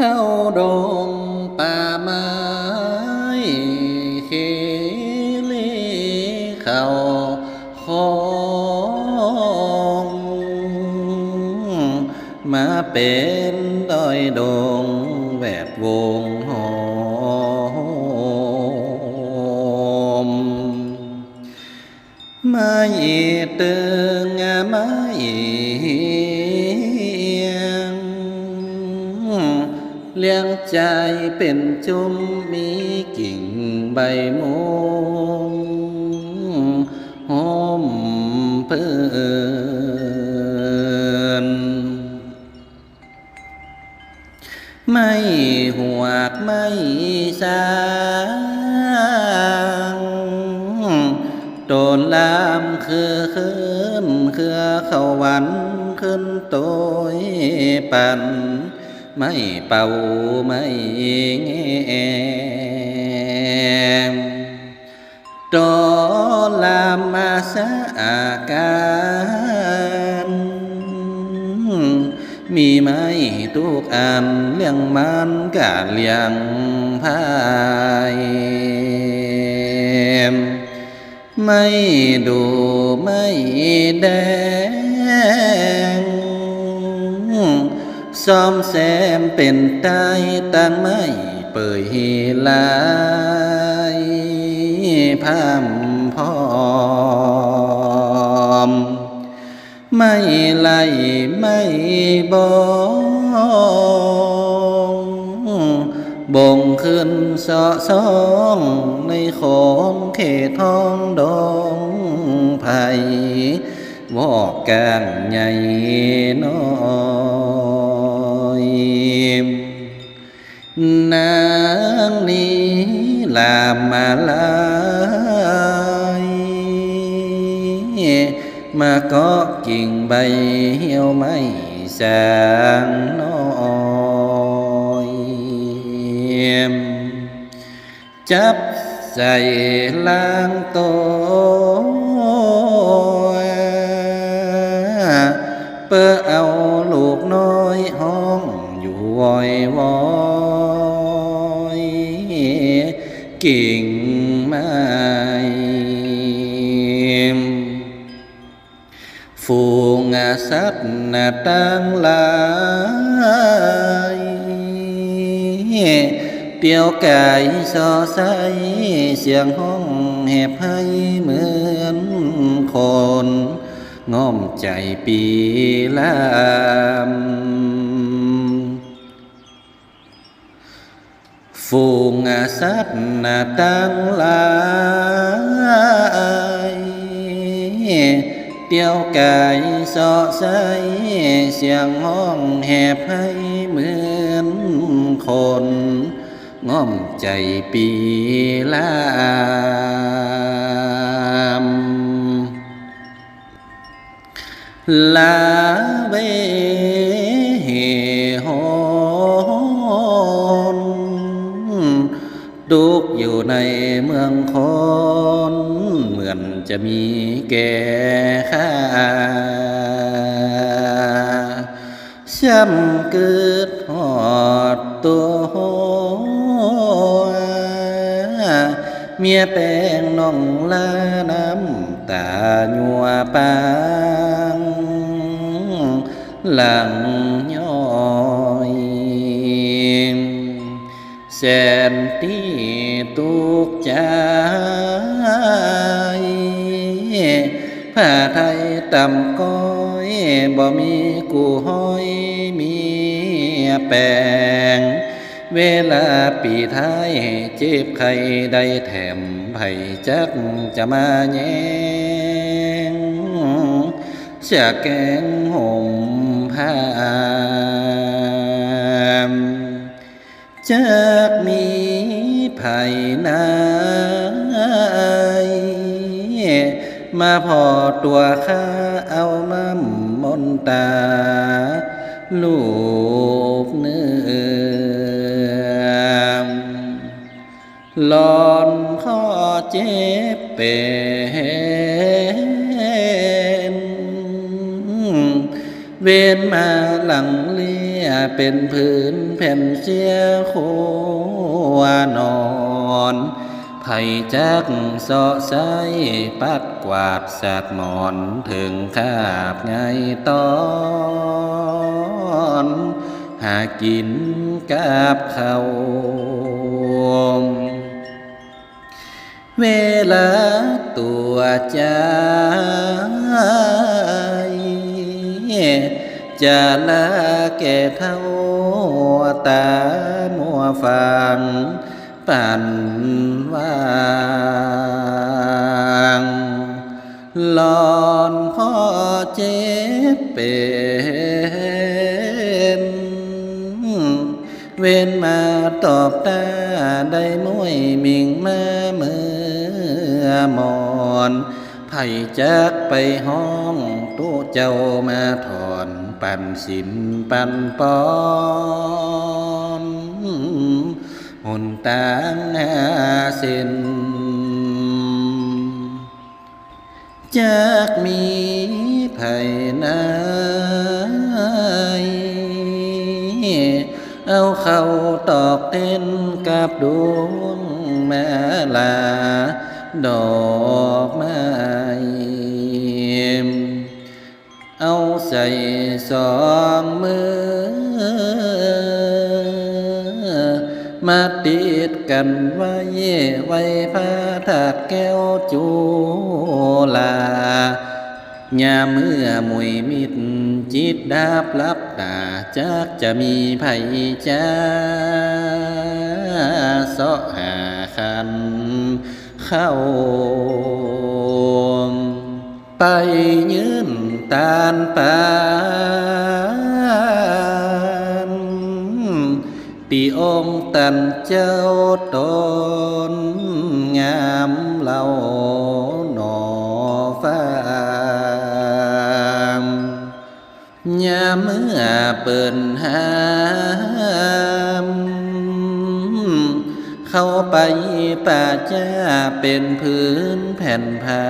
เข้าดงป่าไม้เคเลเข้าของมาเป็นดอยดงแวดวงหอมไม่ตึงไม่เใจเป็นจุมมีกิ่งใบมุงหอมเพื่อนไม่หวกไม่สางโดนลามคือขึ้น คือเขาวันขึ้นโตยปัน ไม่เป่าไม่แงมโดนลามมาสะอาการมีไหมทุกอันเลี้ยงมันกาเลี้ยงพายไม่ดูไม่แดง ซ้อมแซมเป็นตายตั้งไม่เปิดลายพามพอม ไม่ไล่ไม่บอกบ่งขึ้นสะซ้องในของเขตทองดองไผ่วอกกางใหญ่น้อย ลามมาลายมาเกาะกิ่งใบเหี่ยว กิ่งไม้ฟูงสัตว์นาตั้งหลายเตียวกายสอใสเสียงห้องแหบให้เหมือนคน ง้อมใจปีลาม ฟูงสัตนาตังหลายเตียวกายสอใสเสียงห้องแหบให้เหมือนคนง้อมใจปีลามลาเว ดุกอยู่ในเมืองคอนเหมือนจะมีแก่ค่าช้ำเกิดหอดตัวหัเมียแป้งน้องลาน้ำตาญัวปางหลัง แสนที่ตุกใจผ้าไทยต่ำก้อยบ่มีกูห้อยมีแปลง เวลาปีท้ายเจ็บใครได้แถมไผ่จักจะมาแย่งจะแกงห่มผ้า จากมีไผ่นายมาพอตัวข้าเอาน้ำมนต์ตา ลูกเนื้อหลอนข้อเจ็บเป็นเวนมาหลังเลี้ เป็นพื้นแผ่นเสียโคนอนไผ่จักเสาะใสปัดกวาดสาดหมอนถึงคาบไงตอนหากินกับเขาเวลาตัวใจ จะลาแก่เท่าตามัวฟังปั่นวางหลอนพ่อเจ็บเป็นเว้นมาตอบตาได้มวยมิงมาเมื่อมอนไผ่จักไปห้องตู้เจ้ามาถอน ปันสินปันปอนหนตางหาเส้นจากมีไผ่นายเอาเข้าตอกเต้นกับดวงแม่ลา ดอกไม้เอาใส่ สองมือ มาติดกันไว้ไว้พาถาดแก้วจูลายาเมื่อมุยมิดจิตดาบลับตาจักจะมีไผจ้าเสาะหาคัน เข้า ไปยืน ตานปานตีองตันเจ้าตนงามเหล่าหนอฟ้ายามเมื่อเปินหามเข้าไปป่าจ้าเป็นพื้นแผ่นผ้า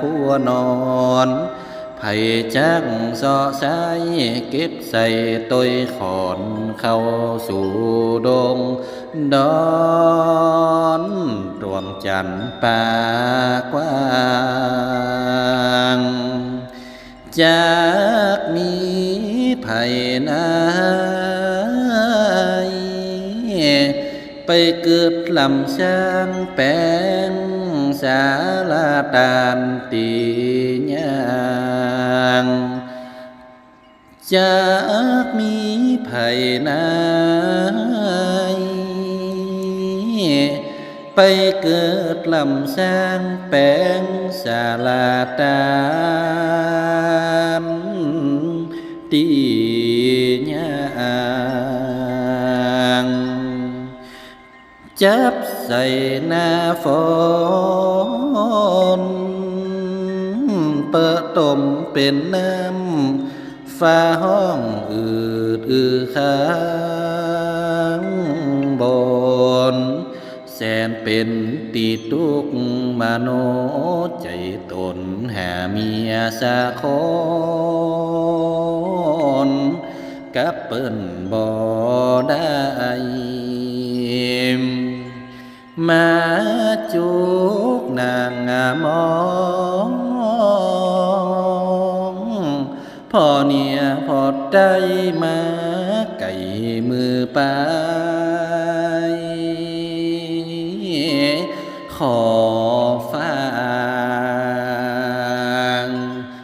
ขัวนอน ไผ่จักสอสายเก็บใส่ตวยขอนเข้าสู่ดงดอนดวงจันทร์ป่ากว้างจากมีไผ่นายไปเกิดลำช้างแปลง สาลาตานตียางจากมีไผ่น จับใส่หน้าฝนเปิดตมเป็นน้ำฟ้าห้องอืดอือค้างบน แสนเป็นตีตุกมโนใจตนหาเมียสาคนกับเปิ้นบ่ได้ มาจุกนางงามองพ่อเนี่ยพอได้มาไก่มือปา